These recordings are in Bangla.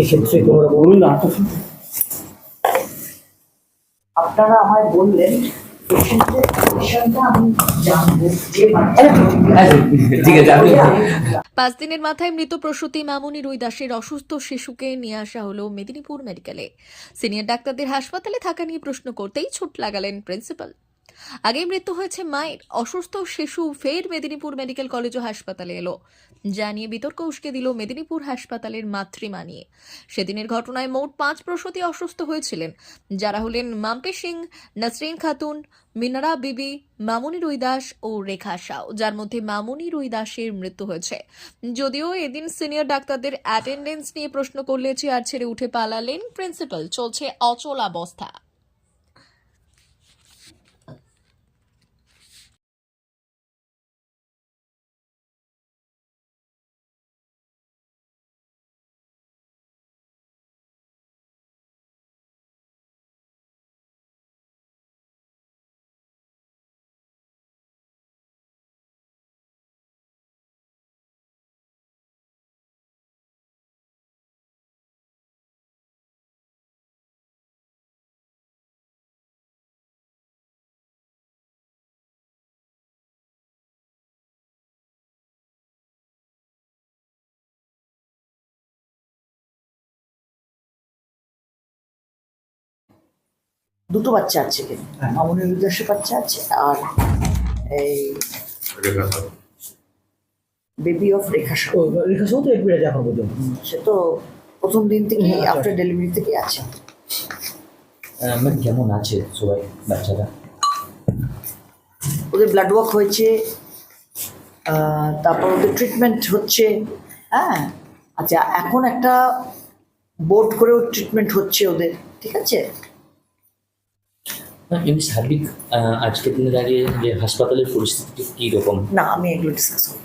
এক্ষেত্রে রকম বলুন না। আপনারা আমায় বললেন পাঁচ দিনের মাথায় মৃত প্রসূতি মামুনি রুই দাসের অসুস্থ শিশুকে নিয়ে আসা হলো মেদিনীপুর মেডিকেলে। সিনিয়র ডাক্তারদের হাসপাতালে থাকা নিয়ে প্রশ্ন করতেই ছুট লাগালেন প্রিন্সিপাল। আগেই মৃত্যু হয়েছে মায়ের। অসুস্থ শিশু ফের মেদিনীপুর মেডিকেল কলেজ ও হাসপাতালে এলো। যা নিয়ে বিতর্ক উস্কে দিল মেদিনীপুর হাসপাতালের মাতৃমা নিয়ে। সেদিনের ঘটনায় মোট পাঁচ প্রসূতি অসুস্থ হয়েছিলেন। যারা হলেন মাম্পি সিং, নাসরিন খাতুন, মিনারা বিবি, মামুনি রুইদাস ও রেখা সাউ, যার মধ্যে মামুনি রুইদাসের মৃত্যু হয়েছে। যদিও এদিন সিনিয়র ডাক্তারদের অ্যাটেন্ডেন্স নিয়ে প্রশ্ন করলে চেয়ার ছেড়ে উঠে পালালেন প্রিন্সিপাল। চলছে অচল দুটো বাচ্চা আছে এখানে। মামুনের উদ্দেশ্যে বাচ্চা আছে আর এই বেবি অফ রেখা। রেখা সহ তো এডমিট আছে এখন পর্যন্ত। সে তো প্রথম দিন থেকে। আফটার ডেলিভারি থেকে আছে। ম্যাম কেমন আছে সবাই বাচ্চারা ওদের ব্লাড ওয়ার্ক হয়েছে আহ, তারপর ওদের ট্রিটমেন্ট হচ্ছে হ্যাঁ। আচ্ছা এখন একটা বোর্ড করেও ট্রিটমেন্ট হচ্ছে ওদের ঠিক আছে? এমনি সার্বিক আজকের দিনে দাঁড়িয়ে যে হাসপাতালের পরিস্থিতি কী রকম? না আমি এগুলো ডিসকাস করি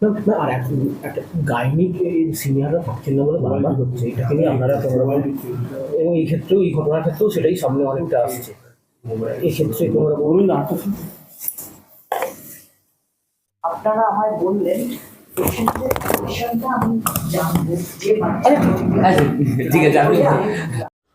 না, আর এক- একটা গাইনিক সিনিয়ররা থাকছেন না বলে বারবার হচ্ছে এটাকে নিয়ে আপনারা কোনো এবং এই ক্ষেত্রেও এই ঘটনার ক্ষেত্রেও সেটাই সামনে অনেকটা আসছে। এই ক্ষেত্রে কোনো রকম বলুন না আপনারা আমায় বললেন ঠিক আছে